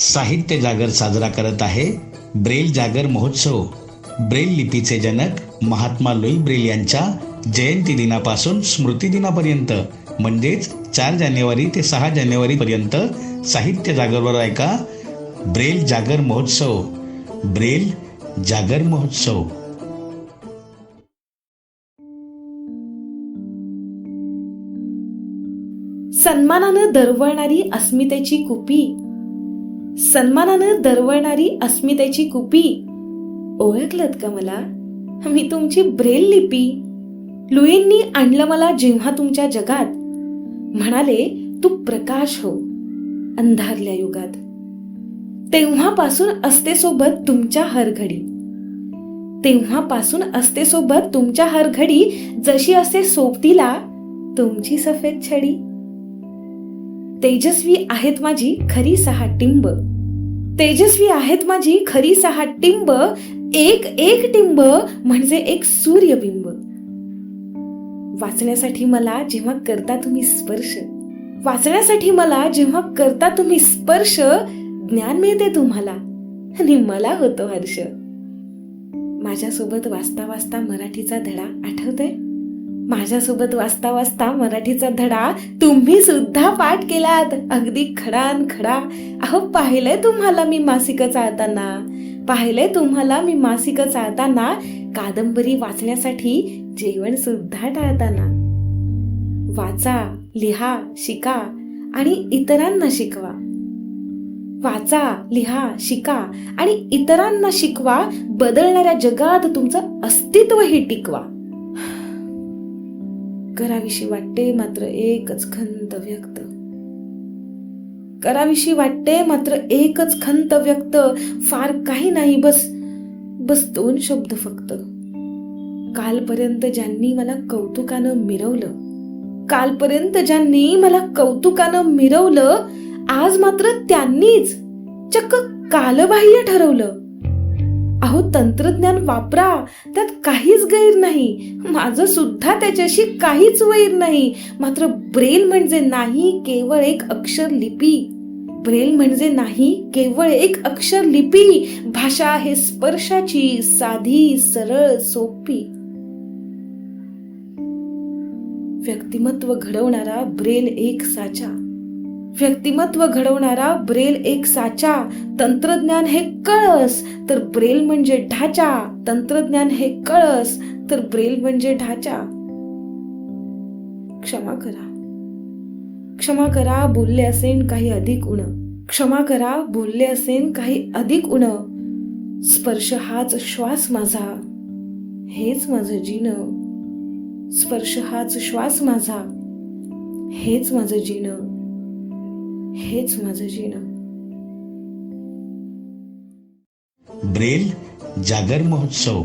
साहित्य जागर साजरा करत आहे ब्रेल जागर महोत्सव. ब्रेल लिपीचे जनक महात्मा लुई ब्रेल यांच्या जयंती दिनापासून स्मृती दिनापर्यंत म्हणजेच चार जानेवारी ते सहा जानेवारी पर्यंत साहित्य जागरवर ऐका ब्रेल जागर महोत्सव. ब्रेल जागर महोत्सव. सन्मानानं दरवळणारी अस्मितेची कुपी सन्मानानं दरवळणारी अस्मितेची कुपी. ओळखलत का मला? मी तुमची ब्रेल लिपी. लुईंनी आणलं मला जेव्हा तुमच्या जगात. म्हणाले तू प्रकाश हो. अंधारल्या युगात. तेव्हापासून असते सोबत तुमच्या हरघडी. तेव्हापासून असते सोबत तुमच्या हर घडी जशी असते सोबतीला तुमची सफेद छडी. तेजस्वी आहेत माझी खरी सहा टिंब. तेजस्वी आहेत माझी खरी सहा टिंब. एक एक टिंब म्हणजे एक सूर्यबिंब. वाचण्यासाठी मला जेव्हा करता तुम्ही स्पर्श वाचण्यासाठी मला जेव्हा करता तुम्ही स्पर्श ज्ञान मिळते तुम्हाला. आणि मला होतो हर्ष. माझ्यासोबत वाचता वाचता मराठीचा धडा आठवतोय? माझ्यासोबत वाचता वाचता मराठीचा धडा तुम्ही सुद्धा पाठ केलात. अगदी खडान खडा. अहो पाहिलंय तुम्हाला मी मासिक चाळताना? पाहिलंय तुम्हाला मी मासिक चाळताना? कादंबरी वाचण्यासाठी जेवण सुद्धा टाळताना? वाचा लिहा शिका आणि इतरांना शिकवा. वाचा लिहा शिका आणि इतरांना शिकवा. बदलणाऱ्या जगात तुमचं अस्तित्वही टिकवा. कराविषयी वाटते मात्र एकच खंत व्यक्त. कराविषयी वाटते मात्र एकच खंत व्यक्त. फार काही नाही बस बस दोन शब्द फक्त. कालपर्यंत ज्यांनी मला कौतुकानं मिरवलं कालपर्यंत ज्यांनी मला कौतुकानं मिरवलं आज मात्र त्यांनीच चक्क कालबाह्य ठरवलं. अहो तंत्रज्ञान वापरा. त्यात काहीच गैर नाही. माझं सुद्धा त्याच्याशी काहीच वैर नाही. मात्र ब्रेल म्हणजे नाही केवळ एक अक्षर लिपी. ब्रेल म्हणजे नाही केवळ एक अक्षर लिपी. भाषा आहे स्पर्शाची साधी सरळ सोपी. व्यक्तिमत्व घडवणारा ब्रेल एक साचा. व्यक्तिमत्व घडवणारा ब्रेल एक साचा. तंत्रज्ञान हे कळस तर ब्रेल म्हणजे ढाचा. तंत्रज्ञान हे कळस तर ब्रेल म्हणजे ढाचा. क्षमा करा. क्षमा करा बोलले असेन काही अधिक उण. क्षमा करा बोलले असेन काही अधिक उण. स्पर्श हाच श्वास माझा. हेच माझं जीन स्पर्श हाच श्वास माझा. हेच माझं जीन हेच माझं जीणं ब्रेल जागर महोत्सव.